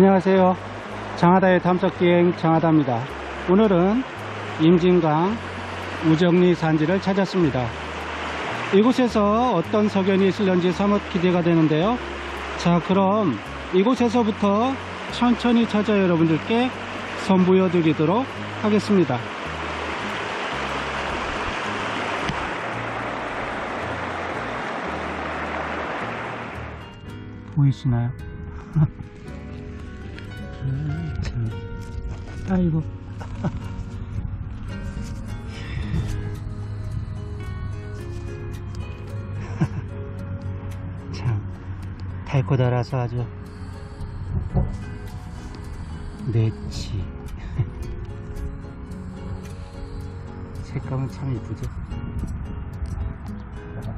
안녕하세요. 장하다의 탐색기행 장하다입니다. 오늘은 임진강 우정리 산지를 찾았습니다. 이곳에서 어떤 석연이 있을런지 사뭇 기대가 되는데요. 자, 그럼 이곳에서부터 천천히 찾아 여러분들께 선보여 드리도록 하겠습니다. 보이시나요? 아이고. 참, 달고 달아서 아주 네치. 색감은 참 이쁘죠?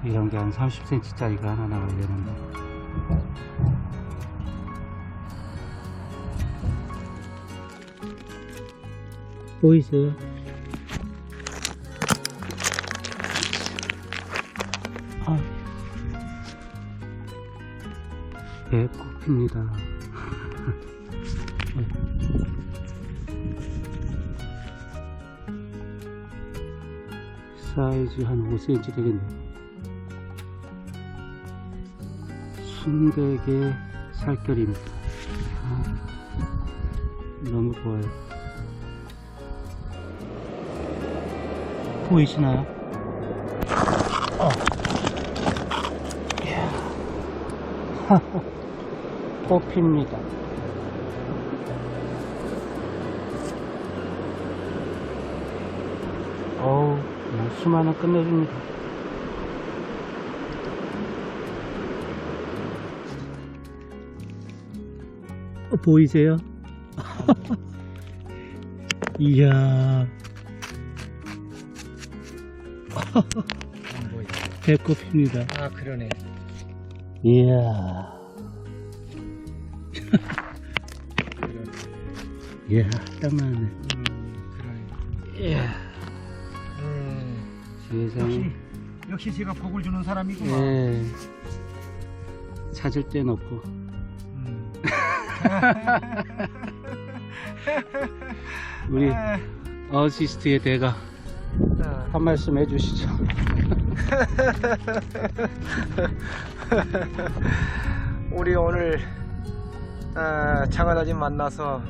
이런 게 한 30cm짜리가 하나 나와야 되는데. 보이세요? 아, 배꼽입니다. 사이즈 한 5cm 되겠네. 순백의 살결입니다. 아, 너무 좋아요. 보이시나요? 어. 이야. 꽃핍니다. 어우, 그냥 수많은 끝내줍니다. 어, 보이세요? 이야. 안 보여. 배꼽입니다. 아 그러네. 이야. 그러네. 이야, 딱 맞네. 음, 그러네. 이야. 음, 세상에. 역시 역시 제가 복을 주는 사람이구만. 예. 찾을 땐 없고. 음. 우리 아, 어시스트의 대가 아, 한 말씀 해주시죠. 우리 오늘 아, 장하다님 만나서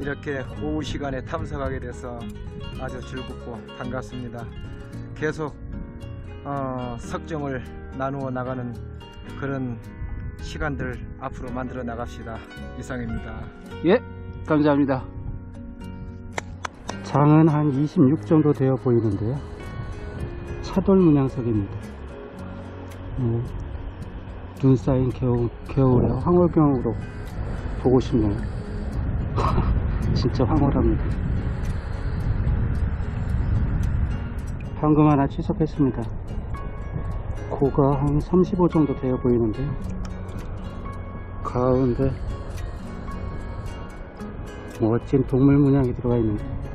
이렇게 오후 시간에 탐색하게 돼서 아주 즐겁고 반갑습니다. 계속 어, 석정을 나누어 나가는 그런 시간들 앞으로 만들어 나갑시다. 이상입니다. 예, 감사합니다. 장은 한 26 정도 되어 보이는데요. 차돌 문양석입니다. 뭐, 눈 쌓인 겨울, 겨울에 황홀경으로 보고 싶네요. 진짜 황홀합니다. 방금 하나 취석했습니다. 고가 한 35 정도 되어 보이는데요. 가운데 멋진 동물 문양이 들어가 있는데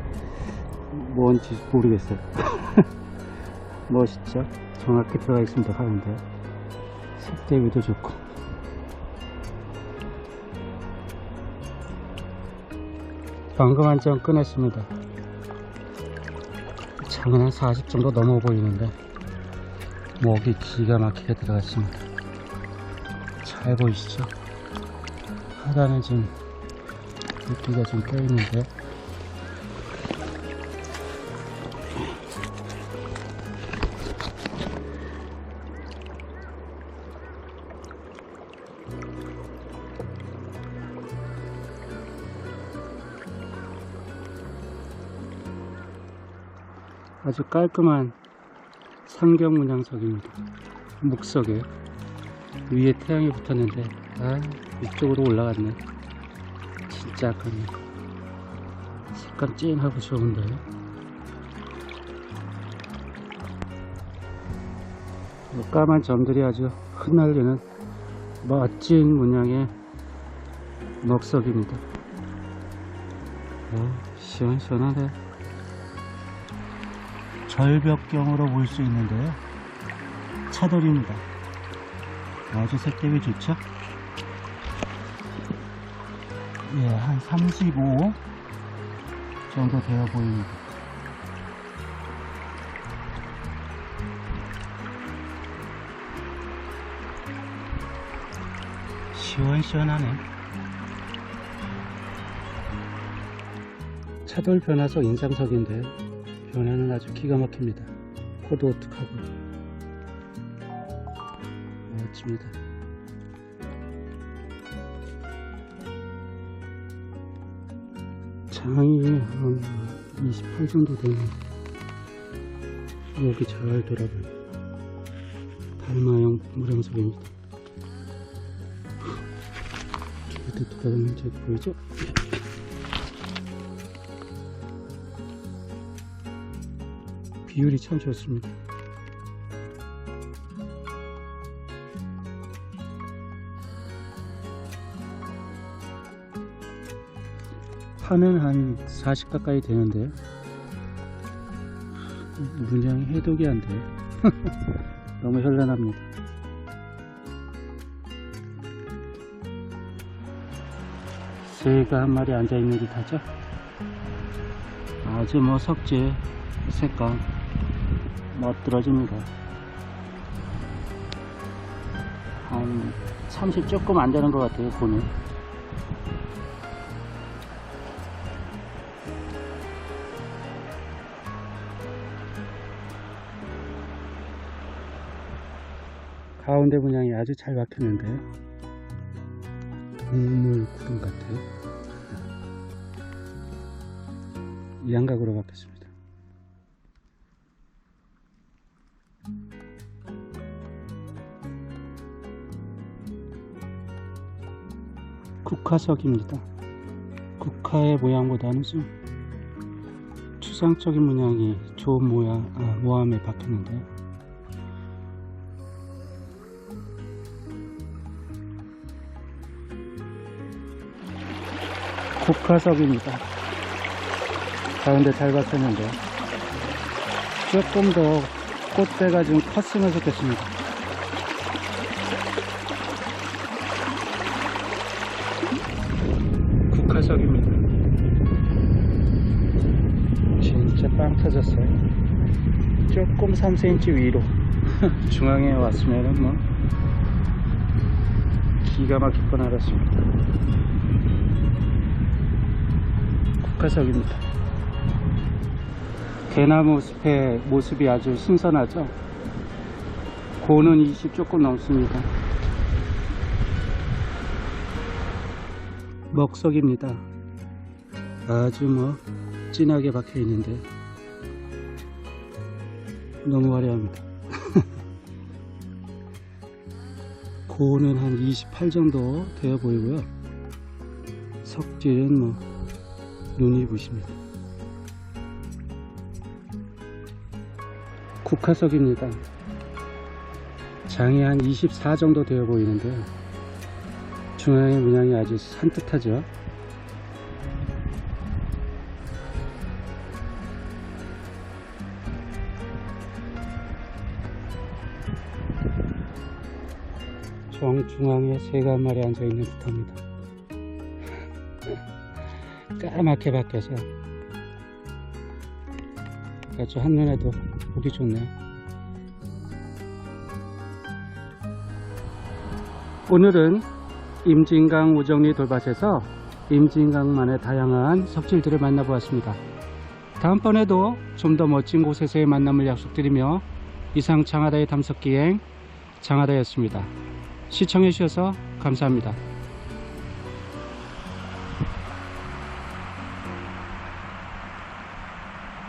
뭔지 모르겠어요. 멋있죠? 정확히 들어가 있습니다 가운데. 색대위도 좋고. 방금 한장 꺼냈습니다. 장은 한 40 정도 넘어 보이는데 목이 기가 막히게 들어갔습니다. 잘 보이시죠? 하단에 지금 물기가 좀 껴있는데 아주 깔끔한 삼경 문양석입니다. 묵석에 위에 태양이 붙었는데 아 이쪽으로 올라갔네. 진짜 아깝네. 색감 찐하고 좋은데요 이 까만 점들이 아주 흩날리는 멋진 문양의 먹석입니다. 어, 시원시원하네 절벽경으로 볼 수 있는데요 차돌입니다 아주 색감이 좋죠 예, 한 35 정도 되어 보입니다. 시원시원하네. 차돌 변화석 인상석인데 변화는 아주 기가 막힙니다. 코도 오뚝하고 멋집니다. 장이 한 28 정도 되는 여기 잘 돌아가요. 달마형 무량석입니다. 이것도 돌아가는 제 보이죠? 비율이 참 좋습니다. 판은 한40 가까이 되는데요. 문양이 해독이 안 돼요. 너무 현란합니다. 새가 한 마리 앉아 있는 듯 하죠? 아주 뭐 석재 색감 멋들어집니다. 한 30 조금 안 되는 것 같아요, 보는. 가운데 문양이 아주 잘 박혔는데요. 동물 구름 같아요. 양각으로 박혔습니다. 국화석입니다. 국화의 모양보다는 좀 추상적인 문양이 좋은 모양, 아, 모함에 박혔는데요. 국화석입니다. 가운데 잘 박혔는데 조금 더 꽃대가 좀 컸으면 좋겠습니다. 국화석입니다. 진짜 빵 터졌어요. 조금 3cm 위로 중앙에 왔으면 뭐 기가 막힐 뻔 알았습니다. 국화석입니다. 대나무 숲의 모습이 아주 신선하죠. 고는 20 조금 넘습니다. 먹석입니다. 아주 뭐 진하게 박혀 있는데 너무 화려합니다. 고는 한 28 정도 되어 보이고요. 석질은 뭐 눈이 부십니다. 국화석입니다. 장이 한 24 정도 되어 보이는데 중앙의 문양이 아주 산뜻하죠. 정중앙에 새가 한 마리 앉아 있는 듯합니다. 까맣게 바뀌어서 아주 한눈에도 보기 좋네요. 오늘은 임진강 우정리 돌밭에서 임진강만의 다양한 석질들을 만나보았습니다. 다음번에도 좀 더 멋진 곳에서의 만남을 약속드리며 이상 장하다의 탐석기행 장하다였습니다. 시청해주셔서 감사합니다.